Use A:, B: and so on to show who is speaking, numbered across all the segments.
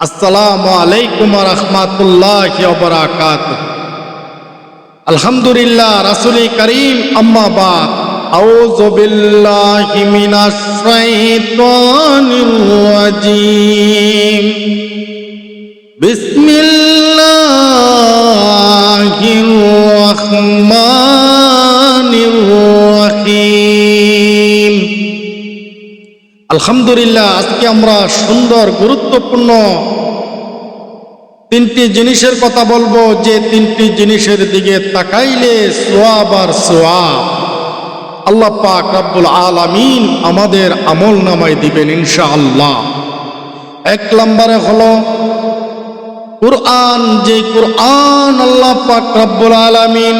A: আসসালামু আলাইকুম রহমাতুল্লাহ বরাকাত আলহামদুলিল্লাহ রাসুলি করিম আম্মাবাদ أعوذ بالله من الشيطان الرجيم بسم আলহামদুলিল্লাহ, আজকে আমরা সুন্দর, গুরুত্বপূর্ণ তিনটি জিনিসের কথা বলব। যে তিনটি জিনিসের দিকে তাকাইলে সোয়াব আর সোয়াব। আল্লাহ পাক রব্বুল আলামিন আমাদের আমল নামায় দিবেন ইনশাআল্লাহ। এক নম্বরে হলো, কুরআন, যে কুরআন আল্লাহ পাক রব্বুল আলামিন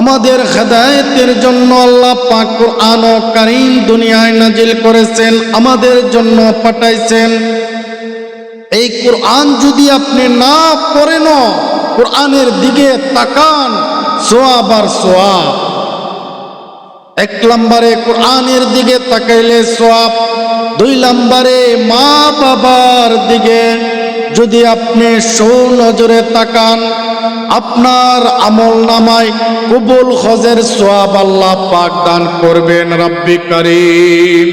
A: আমাদের হেদায়েতের জন্য আল্লাহ পাক কুরআন কারীম দুনিয়ায় নাজিল করেছেন, আমাদের জন্য পাঠাইছেন। এই কোরআন যদি আপনি না পড়েন, কোরআনের দিকে তাকান, সোয়াব আর সোয়াব। এক নম্বরে কোরআনের দিকে তাকাইলে সোয়াব, দুই নম্বরে মা বাবার দিকে যদি আপনি নজরে তাকান, আপনার আমল নামায় কবুল হজের সোয়াব আল্লাহ পাক দান করবেন রব্বি করিম।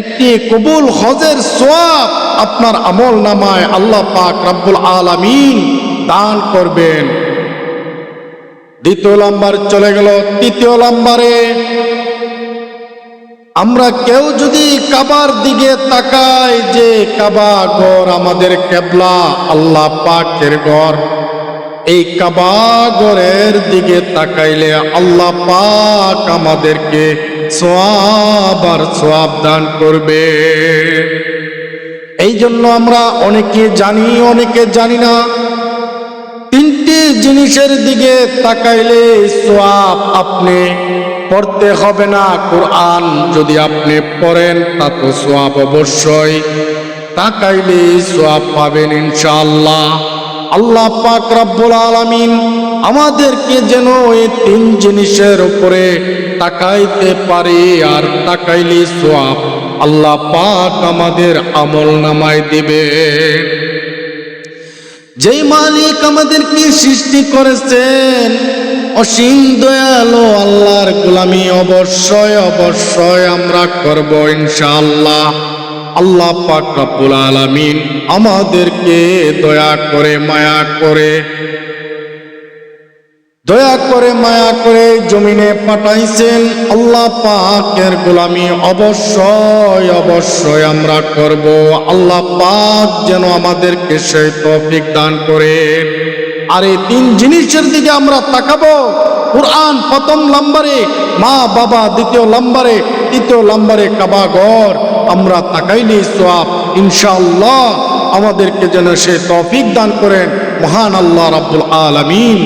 A: একটি কবুল হজের সোয়াব আপনার আমল নামায় আল্লাহ পাক রব্বুল আলামিন দান করবেন। দ্বিতীয় নাম্বার চলে গেল, তৃতীয় নাম্বারে আমরা কেউ যদি কাবার দিকে তাকাই যে কাবা ঘর আমাদের কেবলা, আল্লাহ পাকের ঘর। এই কাবা ঘরের দিকে তাকাইলে আল্লাহ পাক আমাদেরকে সোয়াব আর সোয়াব দান করবে। এই জন্য আমরা অনেকে জানি অনেকে জানি না। তিনটি জিনিসের দিকে তাকাইলে সোয়াব আপনি পড়তে হবে না। কোরআন যদি আপনি পড়েন, তা তো সোয়াব অবশ্যই। তাকাইলে সোয়াব পাবেন ইনশাআল্লাহ। আল্লাহ পাক রব্বুল আলামিন আমাদেরকে যেন এই তিন জিনিসের উপরে তাকাইতে পারে আর তাকাইলে সোয়াব আল্লাহ পাক আমাদের আমল নামায় দিবে। যেই মালিক আমাদেরকে সৃষ্টি করেছেন, অসীম দয়ালো গোলামি অবশ্যই অবশ্যই আমরা করব ইনশাআল্লাহ। আল্লাহ পাক রব্বুল আলামিন আমাদেরকে দয়া করে, মায়া করে, দয়া করে, মায়া করে জমিনে পাঠাইছেন। আল্লাহ পাকের গোলামি অবশ্যই অবশ্যই আমরা করব। আল্লাহ পাক যেন আমাদেরকে সেই তৌফিক দান করে আর এই তিন জিনিসের দিকে আমরা তাকাবো। কোরআন প্রথম লম্বারে মা বাবা দ্বিতীয় লম্বারে তৃতীয় লম্বারে কাবাগর আমরা তাকাইনি সোয়াব ইনশাআল্লাহ আমাদেরকে যেন সে তৌফিক দান করেন। মহান আল্লাহ রাব্বুল আলামিন।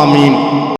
A: আমিন।